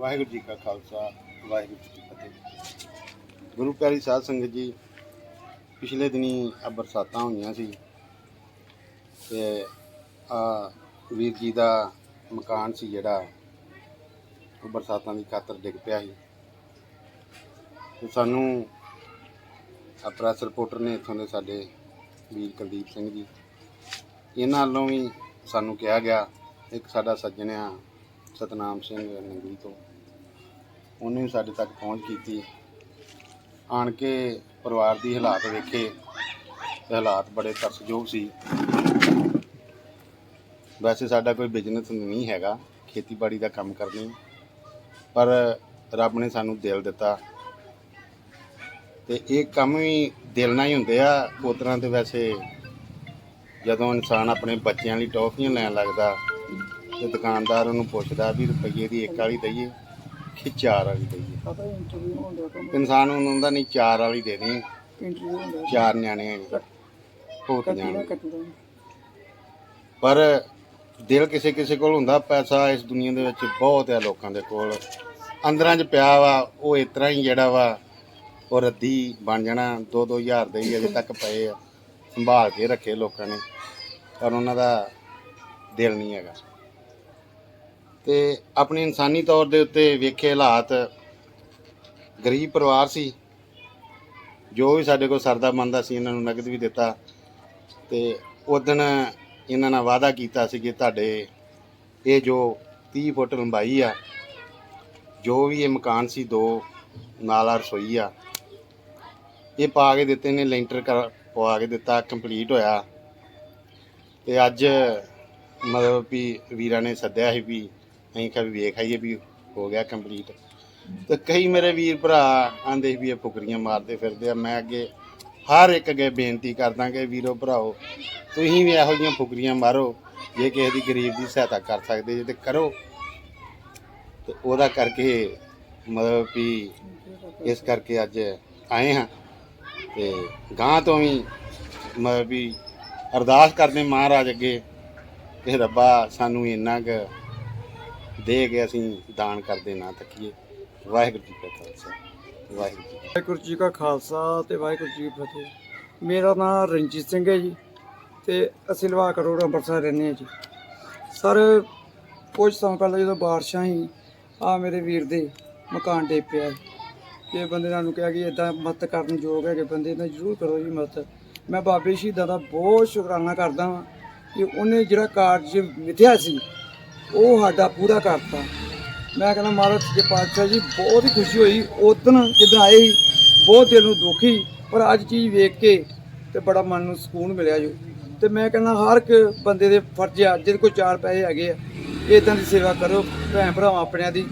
ਵਾਹਿਗੁਰੂ ਜੀ ਕਾ ਖਾਲਸਾ, ਵਾਹਿਗੁਰੂ ਜੀ ਕੀ ਫਤਿਹ। ਗੁਰੂ ਪਿਆਰੀ ਸਾਧ ਸੰਗਤ ਜੀ, ਪਿਛਲੇ ਦਿਨੀ ਆ ਬਰਸਾਤਾਂ ਹੋਈਆਂ ਸੀ ਤੇ ਆ ਵੀਰ ਜੀ ਦਾ ਮਕਾਨ ਸੀ ਜਿਹੜਾ, ਉਹ ਬਰਸਾਤਾਂ ਦੀ ਖਾਤਰ ਡਿੱਗ ਪਿਆ ਸੀ। ਤੇ ਸਾਨੂੰ ਆ ਪ੍ਰੈਸ ਰਿਪੋਰਟਰ ਨੇ ਇੱਥੋਂ ਦੇ ਸਾਡੇ ਵੀਰ ਕੁਲਦੀਪ ਸਿੰਘ ਜੀ, ਇਹਨਾਂ ਵੱਲੋਂ ਵੀ ਸਾਨੂੰ ਕਿਹਾ ਗਿਆ, ਇੱਕ ਸਾਡਾ ਸੱਜਣ ਆ ਸਤਨਾਮ ਸਿੰਘ ਨੰਗਲੀ ਤੋਂ। ਉਹਨੇ ਵੀ ਸਾਡੇ ਤੱਕ ਪਹੁੰਚ ਕੀਤੀ। ਆਣ ਕੇ ਪਰਿਵਾਰ ਦੀ ਹਾਲਾਤ ਵੇਖੇ ਤੇ ਹਾਲਾਤ ਬੜੇ ਤਰਸਯੋਗ ਸੀ। ਵੈਸੇ ਸਾਡਾ ਕੋਈ ਬਿਜ਼ਨਸ ਨਹੀਂ ਹੈਗਾ, ਖੇਤੀਬਾੜੀ ਦਾ ਕੰਮ ਕਰਨੀ। ਪਰ ਰੱਬ ਨੇ ਸਾਨੂੰ ਦਿਲ ਦਿੱਤਾ। ਤੇ ਇਹ ਕੰਮ ਵੀ ਦਿਲ ਨਾਲ ਹੀ ਹੁੰਦੇ ਆ, ਉਸ ਤਰ੍ਹਾਂ ਤੇ ਵੈਸੇ ਜਦੋਂ ਇਨਸਾਨ ਆਪਣੇ ਬੱਚਿਆਂ ਲਈ ਟੌਫੀਆਂ ਲੈਣ ਲੱਗਦਾ ਤੇ ਦੁਕਾਨਦਾਰ ਉਹਨੂੰ ਪੁੱਛਦਾ ਵੀ ਰੁਪਈਏ ਦੀ ਇੱਕ ਵਾਲੀ ਦਈਏ। ਕਿ ਚਾਰ ਵਾਲੀ ਦਈਏ। ਪਤਾ ਇੰਟਰਵਿਊ ਹੁੰਦਾ ਇਨਸਾਨ ਨੂੰ ਹੁੰਦਾ ਨਹੀਂ ਚਾਰ ਵਾਲੀ ਦੇਣੀ ਇੰਟਰਵਿਊ ਹੁੰਦਾ ਚਾਰ ਨਿਆਣੇ ਭੂਤ ਕੱਟੀ ਦਾ ਜਾਣ ਕੱਟੀ ਦਾ। ਪਰ ਦਿਲ ਕਿਸੇ ਕਿਸੇ ਕੋਲ ਹੁੰਦਾ ਪੈਸਾ ਇਸ ਦੁਨੀਆ ਦੇ ਵਿੱਚ ਬਹੁਤ ਹੈ ਲੋਕਾਂ ਦੇ ਕੋਲ। ਅੰਦਰਾਂ 'ਚ ਪਿਆ ਵਾ ਉਹ ਇਸ ਤਰ੍ਹਾਂ ਹੀ ਜਿਹੜਾ ਵਾ ਉਹ ਰੱਦੀ ਬਣ ਜਾਣਾ 2-2000 ਦੇ ਹੀ ਅਜੇ ਤੱਕ ਪਏ ਆ। ਸੰਭਾਲ ਕੇ ਰੱਖੇ ਲੋਕਾਂ ਨੇ ਪਰ ਉਹਨਾਂ ਦਾ ਦਿਲ ਨਹੀਂ ਹੈਗਾ। ਤੇ ਆਪਣੀ ਇਨਸਾਨੀ ਤੌਰ ਦੇ ਉੱਤੇ ਵੇਖੇ ਹਾਲਾਤ ਗਰੀਬ ਪਰਿਵਾਰ ਸੀ। ਜੋ ਵੀ ਸਾਡੇ ਕੋਲ ਸਰਦਾ ਮੰਦਾ ਸੀ, ਇਹਨਾਂ ਨੂੰ ਨਗਦ ਵੀ ਦਿੱਤਾ ਤੇ ਉਦਣ ਇਹਨਾਂ ਨਾਲ ਵਾਅਦਾ ਕੀਤਾ ਸੀ ਕਿ ਤੁਹਾਡੇ ਇਹ ਜੋ 30 ਫੁੱਟ ਲੰਬਾਈ ਆ, ਜੋ ਵੀ ਇਹ ਮਕਾਨ ਸੀ, ਦੋ ਨਾਲਾ ਰਸੋਈ ਆ, ਇਹ ਪਾ ਕੇ ਦਿੱਤੇ ਨੇ ਲੈਂਟਰ ਕਰ ਪਵਾ ਕੇ ਦਿੱਤਾ, ਕੰਪਲੀਟ ਹੋਇਆ। ਤੇ ਅੱਜ ਮਤਲਬ ਵੀ ਵੀਰਾਂ ਨੇ ਸੱਦਿਆ ਸੀ ਵੀ ਅਸੀਂ ਕਿਹਾ ਵੀ ਵੇਖ ਆਈਏ ਵੀ ਹੋ ਗਿਆ ਕੰਪਲੀਟ ਤੇ ਕਈ ਮੇਰੇ ਵੀਰ ਭਰਾ ਆਂਦੇ ਵੀ ਇਹ ਫੁਕਰੀਆਂ ਮਾਰਦੇ ਫਿਰਦੇ ਆ। ਮੈਂ ਅੱਗੇ ਹਰ ਇੱਕ ਅੱਗੇ ਬੇਨਤੀ ਕਰਦਾ ਕਿ ਵੀਰੋ ਭਰਾਓ, ਤੁਸੀਂ ਵੀ ਇਹੋ ਜਿਹੀਆਂ ਫੁਕਰੀਆਂ ਮਾਰੋ। ਜੇ ਕਿਸੇ ਦੀ ਗਰੀਬ ਦੀ ਸਹਾਇਤਾ ਕਰ ਸਕਦੇ ਜੇ ਤੇ ਕਰੋ। ਤੇ ਉਹਦਾ ਕਰਕੇ ਮਤਲਬ ਵੀ ਇਸ ਕਰਕੇ ਅੱਜ ਆਏ ਹਾਂ। ਤੇ ਗਾਂ ਤੋਂ ਵੀ ਮਤਲਬ ਵੀ ਅਰਦਾਸ ਕਰਦੇ ਮਹਾਰਾਜ ਅੱਗੇ ਕਿ ਰੱਬਾ ਸਾਨੂੰ ਇੰਨਾ ਕੁ ਦੇ ਕੇ ਅਸੀਂ ਦਾਨ ਕਰਦੇ ਨਾ ਥੱਕੀਏ ਵਾਹਿਗੁਰੂ ਜੀ ਕਾ ਖਾਲਸਾ, ਵਾਹਿਗੁਰੂ ਜੀ ਵਾਹਿਗੁਰੂ ਜੀ ਕਾ ਖਾਲਸਾ ਤੇ ਵਾਹਿਗੁਰੂ ਜੀ ਕੀ ਫਤਿਹ। ਮੇਰਾ ਨਾਮ ਰਣਜੀਤ ਸਿੰਘ ਹੈ ਜੀ ਤੇ ਅਸੀਂ ਲਵਾ ਕਰੋੜ ਅੰਮ੍ਰਿਤਸਰ ਰਹਿੰਦੇ ਹਾਂ ਜੀ। ਸਰ, ਕੁਝ ਸਮਾਂ ਪਹਿਲਾਂ ਜਦੋਂ ਬਾਰਿਸ਼ਾਂ ਸੀ ਆ ਮੇਰੇ ਵੀਰ ਦੇ ਮਕਾਨ ਡੇ ਪਿਆ ਕਿ ਬੰਦੇ ਨਾਲ ਨੂੰ ਕਿਹਾ ਕਿ ਇਦਾਂ ਮਦਦ ਕਰਨ ਯੋਗ ਹੈ ਕਿ ਬੰਦੇ ਨਾਲ ਜ਼ਰੂਰ ਕਰੋ ਜੀ ਮਦਦ। ਮੈਂ ਬਾਬੇ ਸ਼ਹੀਦਾਂ ਦਾ ਬਹੁਤ ਸ਼ੁਕਰਾਨਾ ਕਰਦਾ ਹਾਂ ਕਿ ਉਹਨੇ ਜਿਹੜਾ ਕਾਰਜ ਮਿਥਿਆ ਸੀ ਉਹ ਸਾਡਾ ਪੂਰਾ ਕਰਤਾ ਮੈਂ ਕਹਿੰਦਾ ਮਹਾਰਾਜ ਜੀ ਪਾਤਸ਼ਾਹ ਜੀ, ਬਹੁਤ ਹੀ ਖੁਸ਼ੀ ਹੋਈ। ਉਦੋਂ ਜਦੋਂ ਆਏ ਸੀ, ਬਹੁਤ ਦਿਲ ਨੂੰ ਦੁਖੀ ਪਰ ਅੱਜ ਚੀਜ਼ ਵੇਖ ਕੇ ਤੇ ਬੜਾ ਮਨ ਨੂੰ ਸਕੂਨ ਮਿਲਿਆ ਜੋ। ਤੇ ਮੈਂ ਕਹਿੰਦਾ ਹਰ ਇੱਕ ਬੰਦੇ ਦੇ ਫਰਜ਼ ਆ, ਜਿਹਦੇ ਕੋਲ ਚਾਰ ਪੈਸੇ ਹੈਗੇ ਆ ਇਦਾਂ ਦੀ ਸੇਵਾ ਕਰੋ, ਭੈਣ ਭਰਾਵਾਂ ਆਪਣਿਆਂ ਦੀ।